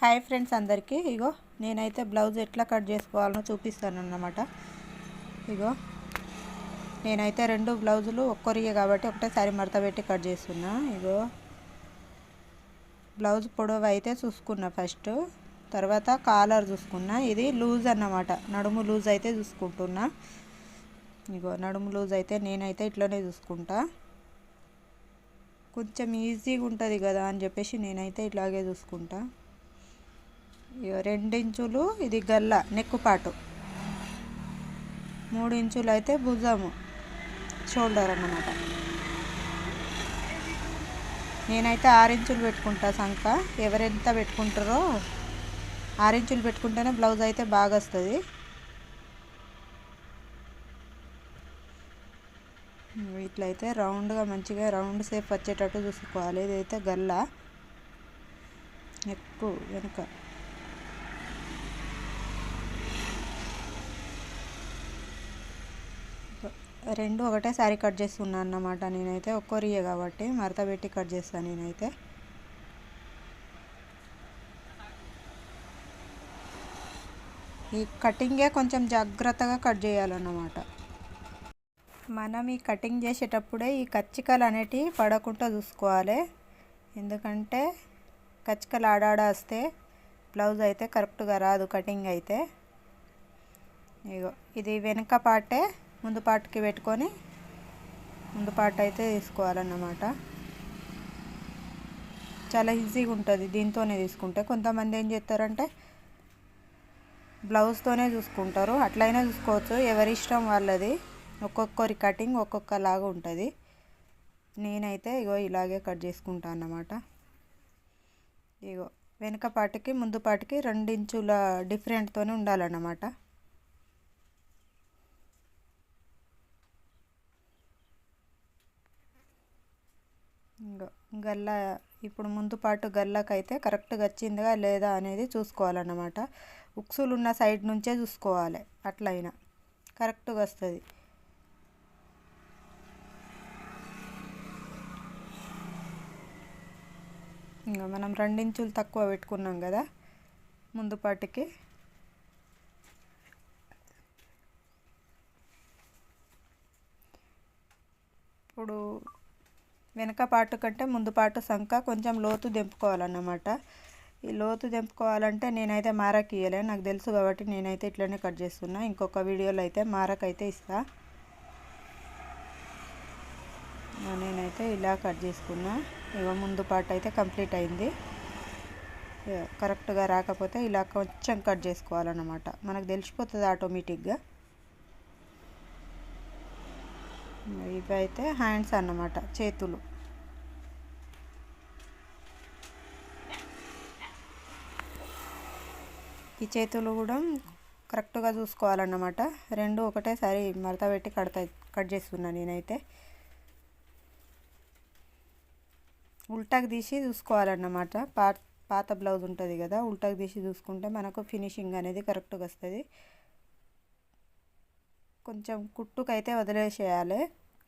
Hi friends అందరికీ. ఇగో నేనైతే blouse ఎట్లా కట్ చేసుకోవాలనో చూపిస్తాను అన్నమాట ఇగో నేనైతే రెండు బ్లౌజులు ఒక్కరిగే కాబట్టి ఒకటేసారి మడత పెట్టి కట్ చేస్తున్నా. ఇగో బ్లౌజ్ పొడవు అయితే చూసుకున్నా ఫస్ట్. తర్వాత కాలర్ చూసుకున్నా. ఇది లూజ్ అన్నమాట. నడుము లూజ్ అయితే చూసుకుంటున్నా. ఇగో నడుము లూజ్ అయితే నేనైతే ఇట్లనే చూసుకుంటా. కొంచెం ఈజీగా ఉంటుంది కదా అని చెప్పేసి నేనైతే ఇట్లాగే చూసుకుంటా. రెండించులు ఇది గల్ల నెక్కుపాటు. మూడు ఇంచులు అయితే భుజము షోల్డర్ అన్నమాట. నేనైతే ఆరు ఇంచులు పెట్టుకుంటా సంక. ఎవరెంత పెట్టుకుంటారో ఆరు ఇంచులు పెట్టుకుంటేనే బ్లౌజ్ అయితే బాగా వస్తుంది ఇట్లయితే రౌండ్గా మంచిగా రౌండ్ షేప్ వచ్చేటట్టు చూసుకోవాలి. ఇదైతే గల్ల ఎక్కువ వెనుక. రెండు ఒకటేసారి కట్ చేస్తున్నాను అన్నమాట నేనైతే. ఒక్కొరియే కాబట్టి మరత పెట్టి కట్ చేస్తాను నేనైతే. ఈ కటింగే కొంచెం జాగ్రత్తగా కట్ చేయాలన్నమాట. మనం ఈ కటింగ్ చేసేటప్పుడే ఈ కచ్చికలు అనేటివి పడకుండా చూసుకోవాలి. ఎందుకంటే కచ్చికలు ఆడాడ వస్తే బ్లౌజ్ అయితే కరెక్ట్గా రాదు కటింగ్ అయితే. ఇగో ఇది వెనుక పాటే ముందు పార్ట్కి పెట్టుకొని ముందు పార్ట్ అయితే తీసుకోవాలన్నమాట చాలా ఈజీగా ఉంటుంది దీంతోనే తీసుకుంటే. కొంతమంది ఏం చేస్తారంటే బ్లౌజ్తోనే చూసుకుంటారు. అట్లయినా చూసుకోవచ్చు. ఎవరి ఇష్టం వాళ్ళది. ఒక్కొక్కరి కటింగ్ ఒక్కొక్కలాగా ఉంటుంది. నేనైతే ఇగో ఇలాగే కట్ చేసుకుంటాను అన్నమాట. ఇగో వెనుక పాటికి ముందు పాటికి రెండించుల డిఫరెంట్తోనే ఉండాలన్నమాట. గల్ల ఇప్పుడు ముందు పాటు గల్లకైతే కరెక్ట్గా వచ్చిందిగా లేదా అనేది చూసుకోవాలన్నమాట. ఉక్సులు ఉన్న సైడ్ నుంచే చూసుకోవాలి అట్లయినా. కరెక్ట్గా వస్తుంది. ఇంకా మనం రెండించులు తక్కువ పెట్టుకున్నాం కదా ముందు పాటికి. ఇప్పుడు వెనక పాటు కంటే ముందు పాటు సంఖ కొంచెం లోతు దింపుకోవాలన్నమాట. ఈ లోతు దింపుకోవాలంటే నేనైతే మారకి ఇయ్యలే. నాకు తెలుసు కాబట్టి నేనైతే ఇట్లనే కట్ చేస్తున్నా. ఇంకొక వీడియోలో అయితే మారకైతే ఇస్తా. నేనైతే ఇలా కట్ చేసుకున్నా. ఇక ముందు పాటు అయితే కంప్లీట్ అయింది. కరెక్ట్గా రాకపోతే ఇలా కొంచెం కట్ చేసుకోవాలన్నమాట. మనకు తెలిసిపోతుంది ఆటోమేటిక్గా. ఇవి అయితే హ్యాండ్స్ అన్నమాట చేతులు. ఈ చేతులు కూడా కరెక్ట్గా చూసుకోవాలన్నమాట. రెండు ఒకటేసారి మడత పెట్టి కడతా కట్ చేస్తున్నా నేనైతే. ఉల్టాకి తీసి చూసుకోవాలన్నమాట. పాత పాత బ్లౌజ్ ఉంటుంది కదా ఉల్టాకి తీసి చూసుకుంటే మనకు ఫినిషింగ్ అనేది కరెక్ట్గా వస్తుంది. కొంచెం కుట్టుకైతే వదిలేసేయాలి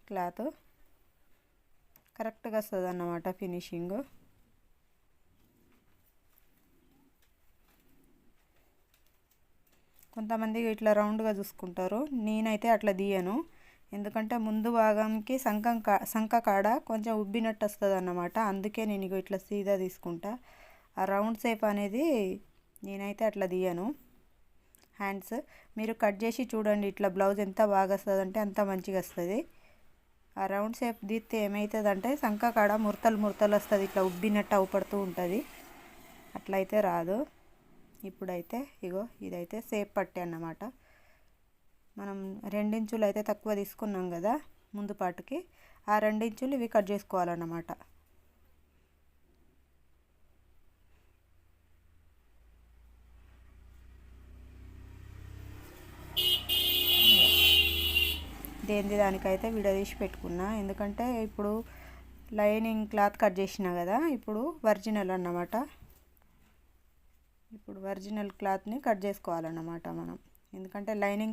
క్లాత్. కరెక్ట్గా వస్తుంది అన్నమాట ఫినిషింగ్. కొంతమంది ఇట్లా రౌండ్గా చూసుకుంటారు. నేనైతే అట్లా తీయను. ఎందుకంటే ముందు భాగంకి సంకం కా సంక కాడ కొంచెం ఉబ్బినట్టు వస్తుంది అన్నమాట అందుకే నేను ఇట్లా సీదా తీసుకుంటా. ఆ రౌండ్ షేప్ అనేది నేనైతే అట్లా తీయను. హ్యాండ్స్. మీరు కట్ చేసి చూడండి ఇట్లా బ్లౌజ్ ఎంత బాగా వస్తుంది అంటే అంత మంచిగా వస్తుంది ఆ రౌండ్ షేప్ దిత్తే ఏమవుతుందంటే సంఖ కాడ ముర్తలు ముర్తలు వస్తుంది ఇట్లా ఉబ్బినట్టు అవుపడుతూ ఉంటుంది. అట్లయితే రాదు. ఇప్పుడైతే ఇగో ఇదైతే సేప్ పట్టే అన్నమాట. మనం రెండించులు అయితే తక్కువ తీసుకున్నాం కదా ముందు పాటుకి. ఆ రెండించులు ఇవి కట్ చేసుకోవాలన్నమాట. దేనిది దానికైతే విడదీసి పెట్టుకున్నా. ఎందుకంటే ఇప్పుడు లైనింగ్ క్లాత్ కట్ చేసిన కదా ఇప్పుడు ఒరిజినల్ అన్నమాట. ఇప్పుడు ఒరిజినల్ క్లాత్ని కట్ చేసుకోవాలన్నమాట మనం. ఎందుకంటే లైనింగ్